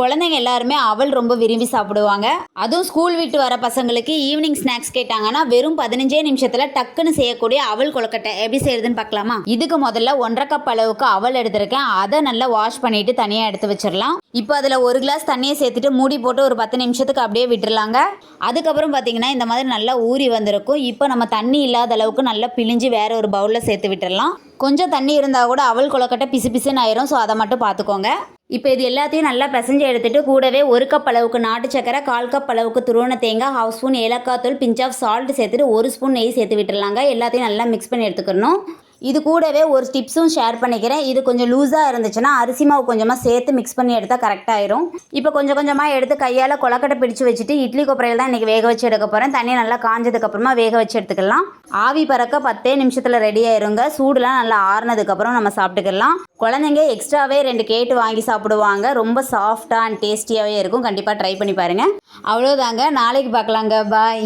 குழந்தைங்க எல்லாருமே அவள் ரொம்ப விரும்பி சாப்பிடுவாங்க. அதுவும் ஸ்கூல் விட்டு வர பசங்களுக்கு ஈவினிங் ஸ்நாக்ஸ் கேட்டாங்கன்னா வெறும் பதினஞ்சே நிமிஷத்தில் டக்குன்னு செய்யக்கூடிய அவள் கொழுக்கட்டை எப்படி செய்யறதுன்னு பார்க்கலாமா? இதுக்கு முதல்ல ஒன்றரை கப் அளவுக்கு அவள் எடுத்திருக்கேன். அதை நல்லா வாஷ் பண்ணிட்டு தனியாக எடுத்து வச்சிடலாம். இப்போ அதில் ஒரு கிளாஸ் தண்ணியை சேர்த்துட்டு மூடி போட்டு ஒரு பத்து நிமிஷத்துக்கு அப்படியே விட்டுருலாங்க அதுக்கப்புறம் பார்த்தீங்கன்னா இந்த மாதிரி நல்லா ஊறி வந்திருக்கும். இப்போ நம்ம தண்ணி இல்லாத அளவுக்கு நல்லா பிழிஞ்சு வேற ஒரு பவுலில் சேர்த்து விட்டுடலாம் கொஞ்சம் தண்ணி இருந்தால் கூட அவள் கொழுக்கட்டை பிசு பிசுன்னு ஆயிரும். ஸோ அதை மட்டும் பார்த்துக்கோங்க. இப்போ இது எல்லாத்தையும் நல்லா பிசைஞ்சு எடுத்துட்டு கூடவே ஒரு கப் அளவுக்கு நாட்டு சக்கரை கால் கப் அளவுக்கு துருவன தேங்காய் ஹாஃப் ஸ்பூன் ஏலக்காய் தூள் பிஞ்ச் ஆஃப் சால்ட் சேர்த்துட்டு ஒரு ஸ்பூன் நெய் சேர்த்து விட்டுடலாங்க எல்லாத்தையும் நல்லா மிக்ஸ் பண்ணி எடுத்துக்கணும். இது கூடவே ஒரு டிப்ஸும் ஷேர் பண்ணிக்கிறேன். இது கொஞ்சம் லூஸாக இருந்துச்சுன்னா அரிசி மாவு கொஞ்சமாக சேர்த்து மிக்ஸ் பண்ணி எடுத்தால் கரெக்டாயிரும் இப்போ கொஞ்சம் கொஞ்சமாக எடுத்து கையால் கொலக்கட்டை பிடிச்சு வச்சுட்டு இட்லி கொப்பரையில் தான் இன்றைக்கி வேக வச்சு எடுக்க போகிறேன் தண்ணி நல்லா காஞ்சதுக்கப்புறமா வேக வச்சு எடுத்துக்கலாம். ஆவி பறக்க பத்தே நிமிஷத்தில் ரெடி ஆயிருங்க. சூடுலாம் நல்லா ஆறுனதுக்கப்புறம் நம்ம சாப்பிட்டுக்கலாம். குழந்தைங்க எக்ஸ்ட்ராவே ரெண்டு கேட்டு வாங்கி சாப்பிடுவாங்க. ரொம்ப சாஃப்டாக அண்ட் டேஸ்டியாகவே இருக்கும். கண்டிப்பாக ட்ரை பண்ணி பாருங்கள் அவ்வளோதாங்க நாளைக்கு பார்க்கலாங்க. பாய்